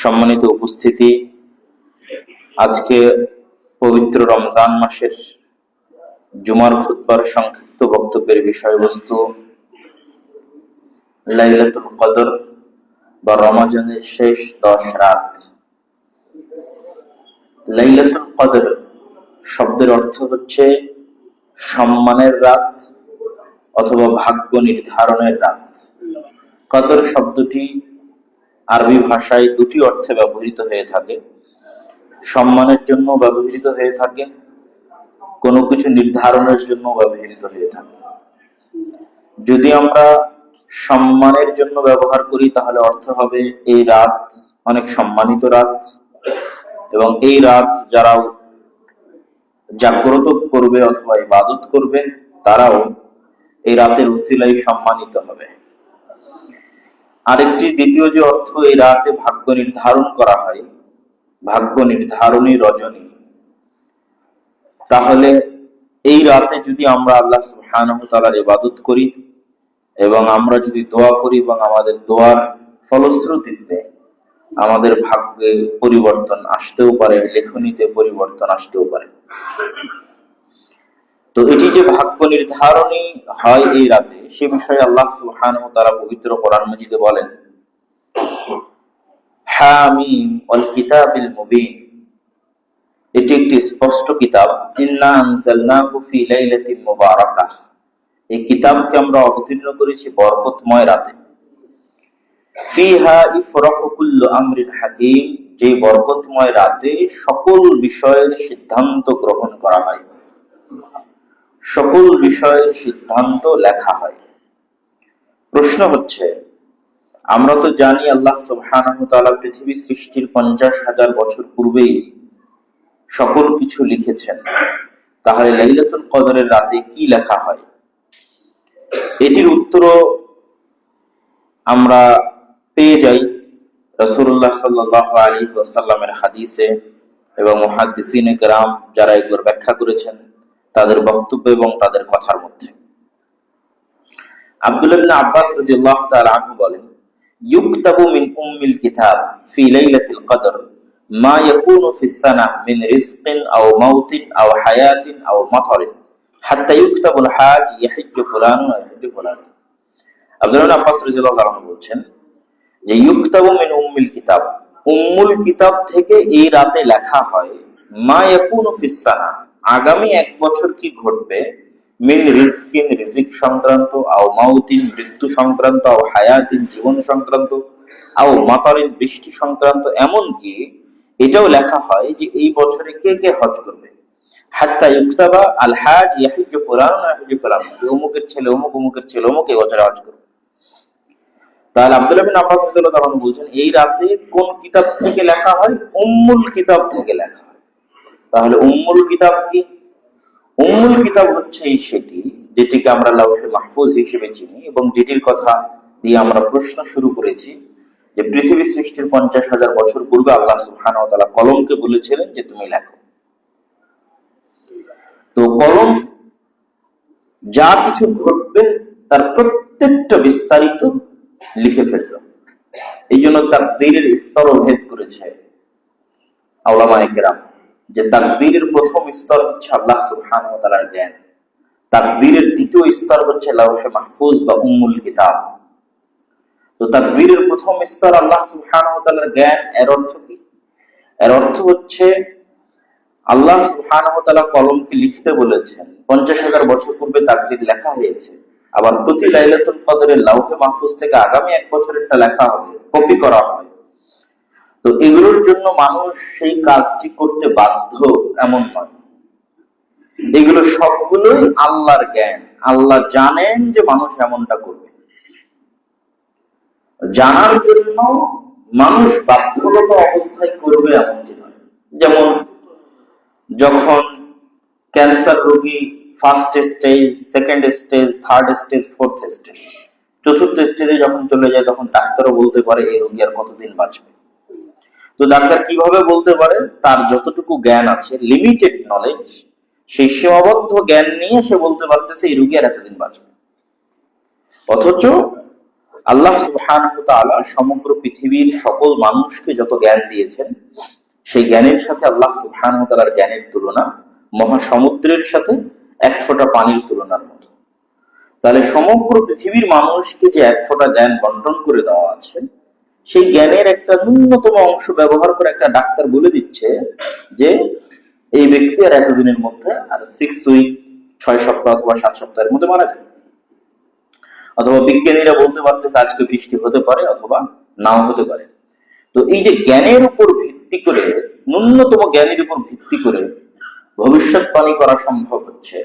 সম্মানিত উপস্থিতি। আজকে পবিত্র রমজান মাসের জুমার খুতবার সংক্ষিপ্ত বক্তব্যের বিষয়বস্তু লাইলাতুল কদর বা রমাজানের শেষ দশ রাত। লাইলাতুল কদর শব্দের অর্থ হচ্ছে সম্মানের রাত অথবা ভাগ্য নির্ধারণের রাত। কদর শব্দটি আরবি ভাষায় দুটি অর্থে ব্যবহৃত হয়ে থাকে। সম্মানের জন্য ব্যবহৃত হয়ে থাকে, কোনো কিছু নির্ধারণের জন্য ব্যবহৃত হয়ে থাকে। যদি আমরা সম্মানের জন্য ব্যবহার করি, তাহলে অর্থ হবে এই রাত, অনেক সম্মানিত রাত। এবং এই রাত যারা জাগ্রত করবে অথবা ইবাদত করবে, তারাও এই রাতের উসিলাই সম্মানিত হবে। আরেকটি দ্বিতীয় যে অর্থ, এই রাতে ভাগ্য নির্ধারণ করা হয়, ভাগ্য নির্ধারণী রজনী। তাহলে এই রাতে যদি আমরা আল্লাহ সুবহানাহু তাআলার ইবাদত করি এবং আমরা যদি দোয়া করি এবং আমাদের দোয়ার ফলশ্রুতিতে আমাদের ভাগ্যে পরিবর্তন আসতেও পারে, লেখনীতে পরিবর্তন আসতেও পারে। তো এটি যে ভাগ্য নির্ধারণী হয় এই রাতে, সে বিষয়ে আল্লাহ সুবহানাহু তাআলা পবিত্র কোরআন মাজিদে বলেন এটি একটি স্পষ্ট কিতাব এই কিতাবকে আমরা অবতীর্ণ করেছি বরকতময় রাতে। আমরিন হাকিম যে বরকতময় রাতে সকল বিষয়ের সিদ্ধান্ত গ্রহণ করা হয়। সকল বিষয়ের সিদ্ধান্ত লেখা হয়। প্রশ্ন হচ্ছে, আমরা তো জানি আল্লাহ সুবহানাহু পৃথিবী সৃষ্টির পঞ্চাশ হাজার বছর পূর্বেই সকল কিছু লিখেছেন। তাহলে লাইলাতুল কদরের রাতে কি লেখা হয়? এটির উত্তর আমরা পেয়ে যাই রসুল্লাহ সাল্লাহ আলী ওয়াসাল্লামের হাদিসে এবং মুহাদ্দিসিনে কেরাম যারা এগুলোর ব্যাখ্যা করেছেন। তাদের বক্তব্য এবং তাদের কথার মধ্যে। আব্দুল্লাহ আব্বাস বলেন মিন উম্মিল কিতাব ফি লাইলাতিল কদর, মা ইয়াকুনু মিন রিজকিন আও মাউতিন আও হায়াতিন আও হাত্তা হাজ ফুলান ওয়া ফুলান। আব্দুল্লাহ আব্বাস বলছেন যে মিন উম্মিল কিতাব, উম্মুল কিতাব থেকে এই রাতে লেখা হয়, মা ইয়াকুনু সানা আগামী এক বছর কি ঘটবে? মিন রিজকিন, রিজিক সংক্রান্ত, আও মাউতিন, মৃত্যু সংক্রান্ত, আও হায়াতিন, জীবন সংক্রান্ত, আও মাতারিন, বৃষ্টি সংক্রান্ত এমন কি এটাও লেখা হয় যে এই বছরে কে কে হজ করবে। হাত্তা ইউক্তাবা আল হাজ অমুকের ছেলে, অমুক অমুকের ছেলে অমুক এই বছরে হজ করবে। তাহলে আব্দুল্লাহ বিন আব্বাস রাদিয়াল্লাহু তাআলা বলছেন, এই রাতে কোন কিতাব থেকে লেখা হয়? উম্মুল কিতাব থেকে লেখা তাহলে উম্মুল কিতাব কি? উম্মুল কিতাব হচ্ছে এই সেটি যেটিকে আমরা লাউহে মাহফুজ হিসেবে চিনি এবং যেটির কথা দিয়ে আমরা প্রশ্ন শুরু করেছি যে পৃথিবী সৃষ্টির পঞ্চাশ হাজার বছর পূর্বে আল্লাহ তাআলা কলমকে বলেছিলেন যে তুমি লেখো। তো কলম যা কিছু ঘটবে তার প্রত্যেকটা বিস্তারিত লিখে ফেলল। এই জন্য তার দিনের স্তরও ভেদ করেছে আওলামা একরাম যে তাকদীরের প্রথম স্তর হচ্ছে আল্লাহ সুবহানাহু ওয়া তাআলার জ্ঞান। তাকদীরের দ্বিতীয় স্তর হচ্ছে লাউহে মাহফুজ বা উম্মুল কিতাব। তো তাকদীরের প্রথম স্তর আল্লাহ সুবহানাহু ওয়া তাআলার জ্ঞান, এর অর্থ কি? এর অর্থ হচ্ছে আল্লাহ সুবহানাহু ওয়া তাআলা কলমকে লিখতে বলেছেন। পঞ্চাশ হাজার বছর পূর্বে তাকদীর লেখা হয়েছে। আবার প্রতি লাইলাতুল কদরের লাউহে মাহফুজ থেকে আগামী এক বছরেরটা লেখা হবে, কপি করা হবে। তো এগুলোর জন্য মানুষ সেই কাজটি করতে বাধ্য এমন নয়। এগুলো সবগুলোই আল্লাহর জ্ঞান। আল্লাহ জানেন যে মানুষ এমনটা করবে। জানার জন্য মানুষ বাধ্যগত অবস্থায় করবে এমনটি নয়। যেমন যখন ক্যান্সার রোগী first stage second stage third stage fourth stage চতুর্থ স্টেজে যখন চলে যায়, তখন ডাক্তারও বলতে পারে, এই রোগী আর কতদিন বাঁচবে? তো ডাক্তার কীভাবে বলতে পারে? তার যতটুকু জ্ঞান আছে লিমিটেড নলেজ সেই সীমাবদ্ধ জ্ঞান নিয়ে সে বলতে পারতেছে এই রুগী আর এতদিন বাঁচবে অথচ আল্লাহ তাআলা সমগ্র পৃথিবীর সকল মানুষকে যত জ্ঞান দিয়েছেন, সেই জ্ঞানের সাথে আল্লাহ ওয়া জ্ঞানের তুলনা, মহাসমুদ্রের সাথে এক ফোঁটা পানির তুলনার মতো। তাহলে সমগ্র পৃথিবীর মানুষকে যে এক ফোঁটা জ্ঞান বন্টন করে দেওয়া আছে সেই জ্ঞানের একটা ন্যূনতম অংশ ব্যবহার করে একটা ডাক্তার বলে দিচ্ছে যে, এই ব্যক্তি আর এতদিনের মধ্যে আর সিক্স উইক ছয় সপ্তাহ অথবা সাত সপ্তাহের মধ্যে মারা যাবে অথবা বিজ্ঞানীরা বলতে পারতেছে আজকে বৃষ্টি হতে পারে অথবা নাও হতে পারে। তো এই যে জ্ঞানের উপর ভিত্তি করে, ন্যূনতম জ্ঞানের উপর ভিত্তি করে ভবিষ্যৎবাণী করা সম্ভব হচ্ছে।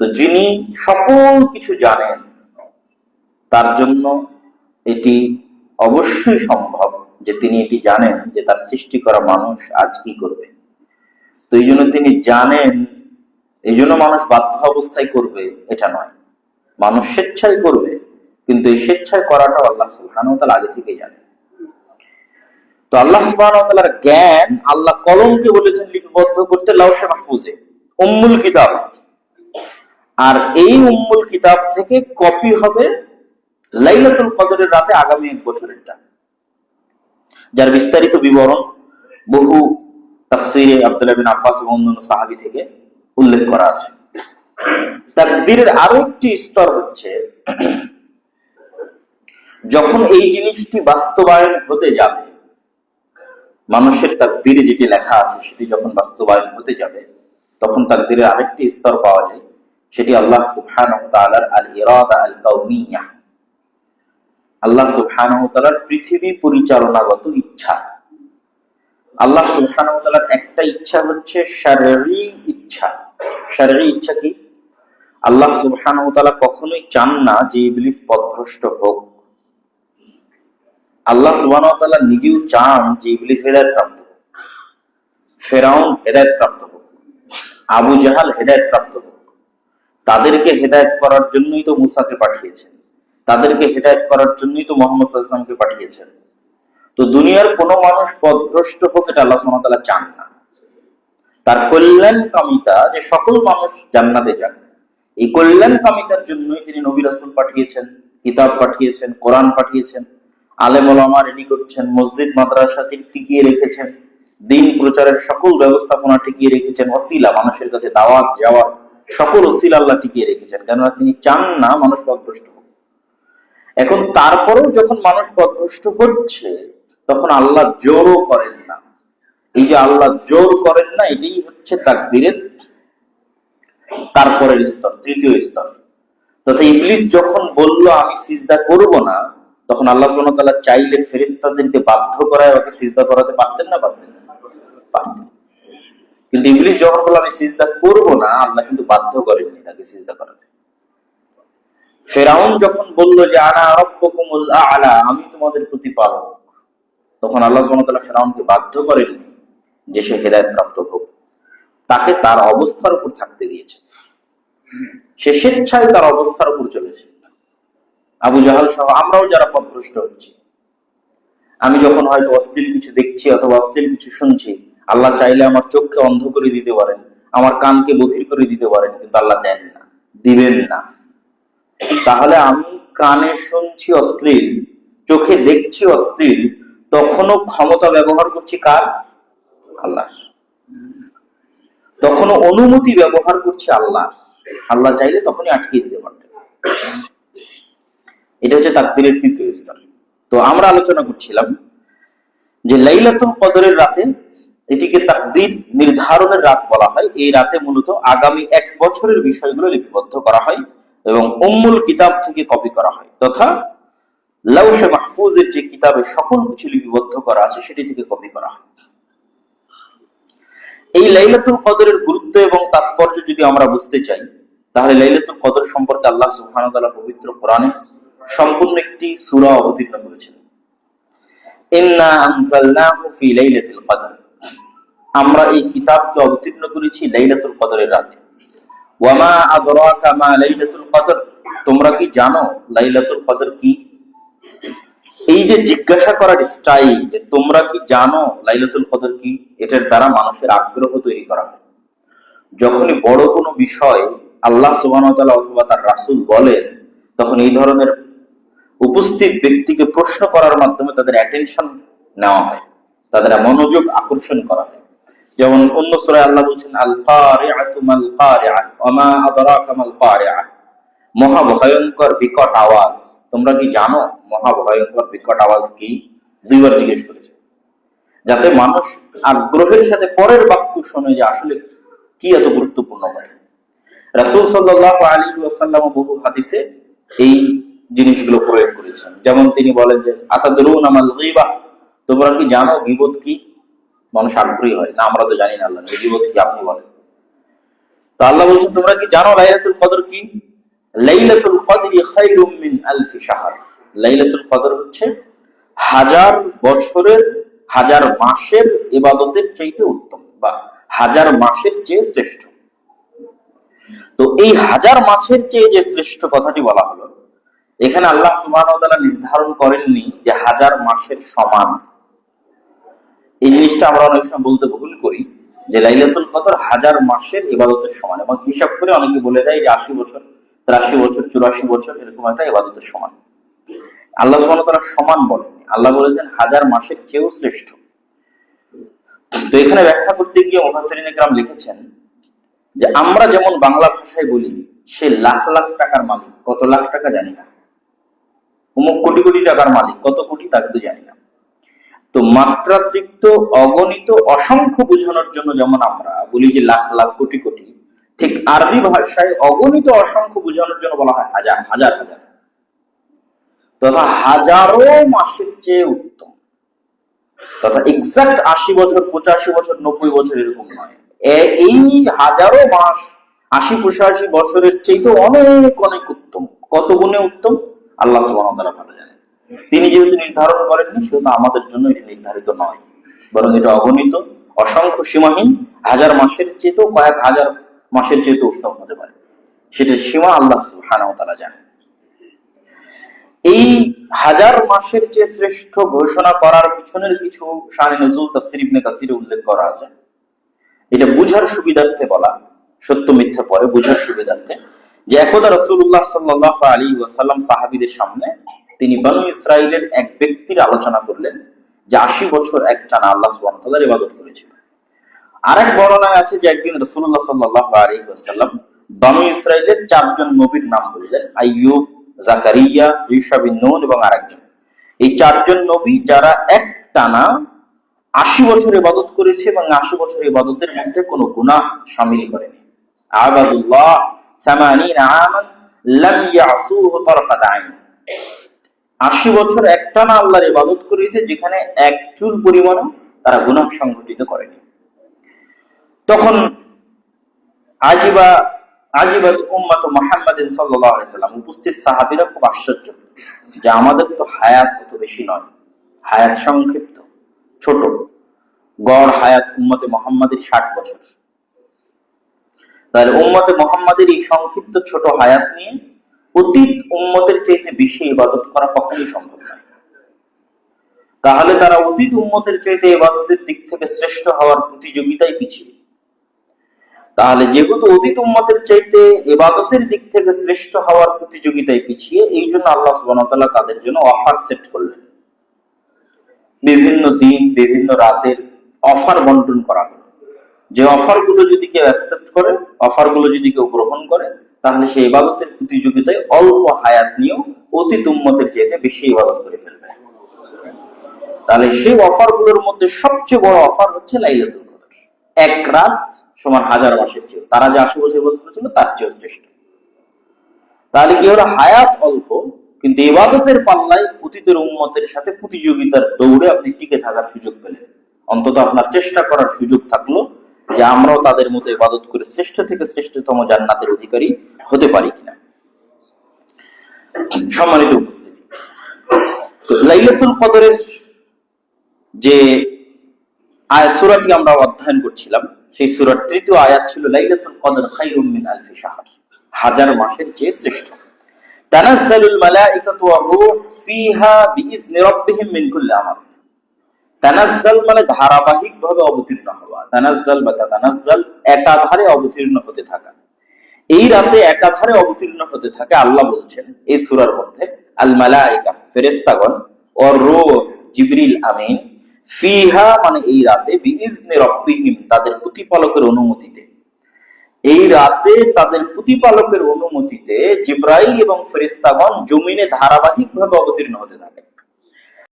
তো যিনি সকল কিছু জানেন, তার জন্য এটি অবশ্যই সম্ভব যে তিনি এটি জানেন যে তার সৃষ্টি করা মানুষ আজ কি করবে। তো এই জন্য তিনি জানেন, এই জন্য মানুষ বাধ্য অবস্থায় করবে, এটা নয়। মানুষ স্বেচ্ছায় করবে, কিন্তু এই স্বেচ্ছায় করাটা আল্লাহ সুবহান আগে থেকে জানে তো আল্লাহ সুবহান জ্ঞান আল্লাহ কলমকে বলেছেন লিপিবদ্ধ করতে, লাউহে মাহফুজে, উম্মুল কিতাব। আর এই উম্মুল কিতাব থেকে কপি হবে লাইলাতুল কদরের রাতে আগামী এক বছরেরটা যার বিস্তারিত বিবরণ বহু তাফসিরে আব্দুল্লাহ বিন আব্বাস এবং অন্যান্য সাহাবী থেকে উল্লেখ করা আছে। তাকদীরের আরও একটি স্তর হচ্ছে, যখন এই জিনিসটি বাস্তবায়ন হতে যাবে, মানুষের তাকদীরে যেটি লেখা আছে সেটি যখন বাস্তবায়ন হতে যাবে, তখন তাকদীরের আরেকটি স্তর পাওয়া যায়, সেটি আল্লাহ সুবহানাহু ওয়া তাআলার আল ইরাদা আল কাউনিয়া আল্লাহ সুবহানাহু পৃথিবী পরিচালনাগত ইচ্ছা। আল্লাহ সুবহানাহু একটা ইচ্ছা হচ্ছে শারঈ ইচ্ছা। শারঈ ইচ্ছা কি? আল্লাহ সুবহানাহু ওয়া কখনোই চান না যে ইবলিস পথভ্রষ্ট হোক। আল্লাহ সুবহানাহু নিজেও চান যে ইবলিস হেদায়েত প্রাপ্ত হোক। ফেরাউন হেদায়েত প্রাপ্ত হোক। আবু জাহাল হেদায়েত প্রাপ্ত হোক। তাদেরকে হেদায়েত করার জন্যই তো মুসাকে পাঠিয়েছেন। তাদেরকে হেদায়েত করার জন্যই তো মোহাম্মদ সাল্লামকে পাঠিয়েছেন। তো দুনিয়ার কোনো মানুষ পথভ্রষ্ট হোক, এটা আল্লাহ তাআলা চান না। তার কল্যাণ কামিতা যে সকল মানুষ জান্নাতে যাক, এই কল্যাণ কামিতার জন্যই তিনি নবী রাসূল পাঠিয়েছেন, কিতাব পাঠিয়েছেন, কোরআন পাঠিয়েছেন, আলেম রেডি করছেন, মসজিদ, মাদ্রাসা টিকিয়ে রেখেছেন, দিন প্রচারের সকল ব্যবস্থাপনা টিকিয়ে রেখেছেন অসিলা মানুষের কাছে দাওয়াত যাওয়া সকল অসিলা আল্লাহ টিকিয়ে রেখেছেন। কেননা তিনি চান না মানুষ পদভ্রষ্ট হোক। এখন তারপরেও যখন মানুষ পথভ্রষ্ট হচ্ছে, তখন আল্লাহ জোরও করেন না। এই যে আল্লাহ জোর করেন না, এটাই হচ্ছে তাকবীরের তারপরের স্তর তৃতীয় স্তর। তথা ইবলিস যখন বলল, আমি সিজদা করব না, তখন আল্লাহ সুবহানাহু চাইলে ফেরেশতাদেরকে বাধ্য করায় ওকে সিজদা করাতে পারতেন না পারতেন না, পারতেন। কিন্তু ইবলিস যখন বলল, আমি সিজদা করব না, আল্লাহ কিন্তু বাধ্য করেননি তাকে সিজদা করাতে। ফেরাউন যখন বলল যে, আনা রব্বকুমুল আলা আমি তোমাদের প্রতিপালক। তখন আল্লাহ সুবহানাহু ফেরাউনকে বাধ্য করেননি যে সে হেদায়েত প্রাপ্ত হোক। তাকে তার অবস্থার উপর থাকতে দিয়েছে। সে স্বেচ্ছায় তার অবস্থার উপর চলেছে। আবু জাহাল সহ আমরাও যারা পথভ্রষ্ট হচ্ছি আমি যখন হয়তো অশ্লীল কিছু দেখছি অথবা অশ্লীল কিছু শুনছি, আল্লাহ চাইলে আমার চোখকে অন্ধ করে দিতে পারেন, আমার কানকে বধির করে দিতে পারেন, কিন্তু আল্লাহ দেন না, দিবেন না। তাহলে আমি কানে শুনছি অশ্লীল, চোখে দেখছি অশ্লীল, তখনও ক্ষমতা ব্যবহার করছি কার? আল্লাহ তখনও অনুমতি ব্যবহার করছে আল্লাহ আল্লাহ চাইলে তখনই আটকে দিতে পারতেন। এটা হচ্ছে তাকদিরের তৃতীয় স্তর। তো আমরা আলোচনা করছিলাম যে লাইলাতুল কদরের রাতে এটিকে তাকদির নির্ধারণের রাত বলা হয়। এই রাতে মূলত আগামী এক বছরের বিষয়গুলো লিপিবদ্ধ করা হয়। এবং উম্মুল কিতাব থেকে কপি করা হয়। তথা লাউহে মাহফুজের যে কিতাবে সকল কিছু লিপিবদ্ধ করা আছে, সেটি থেকে কপি করা হয়। এই লাইলাতুল কদরের গুরুত্ব এবং তাৎপর্য যদি আমরা বুঝতে চাই, তাহলে লাইলাতুল কদর সম্পর্কে আল্লাহ সুবহানাহু ওয়া তাআলা পবিত্র কোরআনে সম্পূর্ণ একটি সূরা অবতীর্ণ করেছেন। ইন্না আনজালনাহু ফি লাইলাতুল কদর। আমরা এই কিতাবকে অবতীর্ণ করেছি লাইলাতুল কদরের রাতে। ওয়ামা আদরাকা মা লাইলাতুল কদর। তোমরা কি জানো লাইলাতুল কদর কি? এই যে জিজ্ঞাসা করার স্টাইল যে তোমরা কি জানো লাইলাতুল কদর কি? এটার দ্বারা মানুষের আগ্রহ তৈরি করা হয়। যখনই বড় কোনো বিষয় আল্লাহ তাআলা অথবা তার রাসূল বলেন, তখন এই ধরনের উপস্থিত ব্যক্তিকে প্রশ্ন করার মাধ্যমে তাদের অ্যাটেনশন নেওয়া হয়, তাদের মনোযোগ আকর্ষণ করা হয়। যেমন অন্য সূরায় আল্লাহ বলছেন আল কারিআতু মাল কারিআ ওয়া মা আদরাকা মাল কারিআ মহা ভয়ঙ্কর বিকট আওয়াজ। তোমরা কি জানো মহা ভয়ঙ্কর বিকট আওয়াজ কি? দুইবার জিজ্ঞেস করেছে। যাতে মানুষ আগ্রহের সাথে পরের বাক্য শোনে যে আসলে কি এত গুরুত্বপূর্ণ কথা রাসূল সাল্লাল্লাহু আলাইহি ওয়াসাল্লাম বহু হাদিসে এই জিনিসগুলো প্রয়োগ করেছেন। যেমন তিনি বলেন যে, আতাদরুন আমাল গীবা তোমরা কি জানো গীবত কি? মানুষ আগ্রহী হয়। না, আমরা তো জানি না আল্লাহ গীবত কি আপনি বলেন? তো আল্লাহ বলছেন, তোমরা কি জানো লাইলাতুল কদর কি? লাইলাতুল কদরি খায়রুম মিন আলফি শাহর। লাইলাতুল কদর হচ্ছে হাজার বছরের, হাজার মাসের ইবাদতের চাইতে উত্তম বা হাজার মাসের চেয়ে শ্রেষ্ঠ। তো এই হাজার মাসের চেয়ে যে শ্রেষ্ঠ কথাটি বলা হলো, এখানে আল্লাহ সুবহানাহু তাআলা নির্ধারণ করেননি যে হাজার মাসের সমান। এই জিনিসটা আমরা অনেক সময় বলতে ভুল করি, যে লাইলাতুল কদর হাজার মাসের ইবাদতের সমান এবং হিসাব করে অনেকে বলে দেয় যে আশি বছর, তিরাশি বছর, চুরাশি বছর এরকম একটা ইবাদতের সমান। আল্লাহ ওয়া তাআলা সমান বলেননি আল্লাহ বলেছেন হাজার মাসের চেয়েও শ্রেষ্ঠ। তো এখানে ব্যাখ্যা করতে গিয়ে মুফাসসিরিন একরাম লিখেছেন যে আমরা যেমন বাংলা ভাষায় বলি, সে লাখ লাখ টাকার মালিক, কত লাখ টাকা জানি না। অমুক কোটি কোটি টাকার মালিক, কত কোটি তা কিন্তু জানি না। তো মাত্রাতিরিক্ত, অগণিত, অসংখ্য বোঝানোর জন্য যেমন আমরা বলি যে লাখ লাখ কোটি কোটি, ঠিক আরবি ভাষায় অগণিত, অসংখ্য বোঝানোর জন্য বলা হয় হাজার হাজার হাজার। তথা হাজারো মাসের চেয়ে উত্তম। তথা এক্সাক্ট আশি বছর, পঁচাশি বছর, নব্বই বছর এরকম নয়। এই হাজারো মাস, আশি, পঁচাশি বছরের চেয়ে তো অনেক অনেক উত্তম। কত গুণে উত্তম? আল্লাহ সুবহানাহু ওয়া তাআলা ভালো জানেন তিনি যেহেতু নির্ধারণ করেননি, সেহেতু আমাদের জন্য এটি নির্ধারিত নয়। বরং এটা অগণিত, অসংখ্য সীমাহীন, হাজার মাসের চেয়েও কয়েক হাজার মাসের চেয়েও উত্তম হতে পারে। সেটা সীমা আল্লাহ ওয়া তাআলা জানেন। এই হাজার মাসের চেয়ে শ্রেষ্ঠ ঘোষণা করার পিছনের কিছু শানে নজুল তাফসির ইবনে কাসিরে উল্লেখ করা আছে। এটা বুঝার সুবিধার্থে বলা, সত্য মিথ্যা পরে বুঝার সুবিধার্থে। যে একদা রসুল্লাহ সাল্লাহ আলী ওয়াসাল্লাম সাহাবিদের সামনে তিনি বানু ইসরায়েলের এক ব্যক্তির আলোচনা করলেন, যে আশি বছর এক টানা আল্লাহ সুবাহ ইবাদত করেছিল। আরেক বর্ণনায় আছে যে একদিন রসুল্লাহ সাল্লাহ আলী ওয়াসাল্লাম বানু ইসরায়েলের চারজন নবীর নাম বললেন, আইয়ুব, জাকারিয়া ইউসাবিন নুন এবং আরেকজন। এই চারজন নবী যারা এক টানা আশি বছর ইবাদত করেছে এবং আশি বছর ইবাদতের মধ্যে কোনো গুনাহ সামিল করেনি। আবাদুল্লাহ সামানিন আমান লাম ইয়াসুহু তারফাত আইন। আশি বছর একটানা আল্লাহর ইবাদত করেছে, যেখানে এক চুল পরিমাণও তারা গুনাহ সংঘটিত করেনি। তখন আজিবা, আজিবাত উম্মাত আলাইহি সাল্লাম, উপস্থিত সাহাবীরা খুব আশ্চর্য, যে আমাদের তো হায়াত অত বেশি নয়। হায়াত সংক্ষিপ্ত, ছোট। গড় হায়াত উম্মতে মোহাম্মদের ষাট বছর। তাহলে উম্মতে মোহাম্মদের এই সংক্ষিপ্ত ছোট হায়াত নিয়ে অতীত উম্মতের চাইতে বেশি ইবাদত করা কখনই সম্ভব নয়। তাহলে তারা অতীত উম্মতের চাইতে ইবাদতের দিক থেকে শ্রেষ্ঠ হওয়ার প্রতিযোগিতায় পিছিয়ে তাহলে যেহেতু অতীত উম্মতের চাইতে ইবাদতের দিক থেকে শ্রেষ্ঠ হওয়ার প্রতিযোগিতায় পিছিয়ে এই জন্য আল্লাহ তাআলা তাদের জন্য অফার সেট করলেন। বিভিন্ন দিন, বিভিন্ন রাতের অফার বন্টন করা হলো। যে অফারগুলো যদি কেউ অ্যাকসেপ্ট করে, অফারগুলো যদি কেউ গ্রহণ করে তাহলে সেই ইবাদতের প্রতিযোগিতায় অল্প হায়াত নিয়েও অতীত উম্মতের চাইতে বেশি ইবাদত করে ফেলবে। তাহলে সেই অফারগুলোর মধ্যে সবচেয়ে বড় অফার হচ্ছে লাইলাতুল কদর। এক রাত সমান হাজার মাসের চেয়ে তারা যে আশি বছর ইবাদত করেছিল, তার চেয়েও শ্রেষ্ঠ। তাহলে কি হলো? হায়াত অল্প, কিন্তু ইবাদতের পাল্লায় অতীতের উম্মতের সাথে প্রতিযোগিতার দৌড়ে আপনি টিকে থাকার সুযোগ পেলেন। অন্তত আপনার চেষ্টা করার সুযোগ থাকল যে আমরাও তাদের মতো ইবাদত করে শ্রেষ্ঠ থেকে শ্রেষ্ঠতম জান্নাতের অধিকারী হতে পারি কিনা। সম্মানিত উপস্থিতি। তো লাইলাতুল কদরের যে আয় সুরাটি আমরা অধ্যয়ন করছিলাম, সেই সুরার তৃতীয় আয়াত ছিল, লাইলাতুল কদর খাইরুম মিন আলফি শাহর হাজার মাসের চেয়ে শ্রেষ্ঠ। তানাজ্জালুল মালাইকাতু ওয়ার রূহ ফিহা বিইذن রাব্বিহিম মিন কুল্লি আমর। তানাজ্জাল মানে ধারাবাহিক ভাবে অবতীর্ণ হওয়া। তানাজ্জাল বা তানাজ্জাল একাধারে অবতীর্ণ হতে থাকা। এই রাতে একাধারে অবতীর্ণ হতে থাকে আল্লাহ বলছেন, এই সূরার মধ্যে, আল মালাইকা ফেরেস্তাগণ ও রো জিবরিল আমিন, ফিহা মানে এই রাতে বিইজনি রব্বিহিম, তাদের প্রতিপালকের অনুমতিতে। এই রাতে তাদের প্রতিপালকের অনুমতিতে জিব্রাইল এবং ফেরেস্তাগণ জমিনে ধারাবাহিকভাবে অবতীর্ণ হতে থাকে।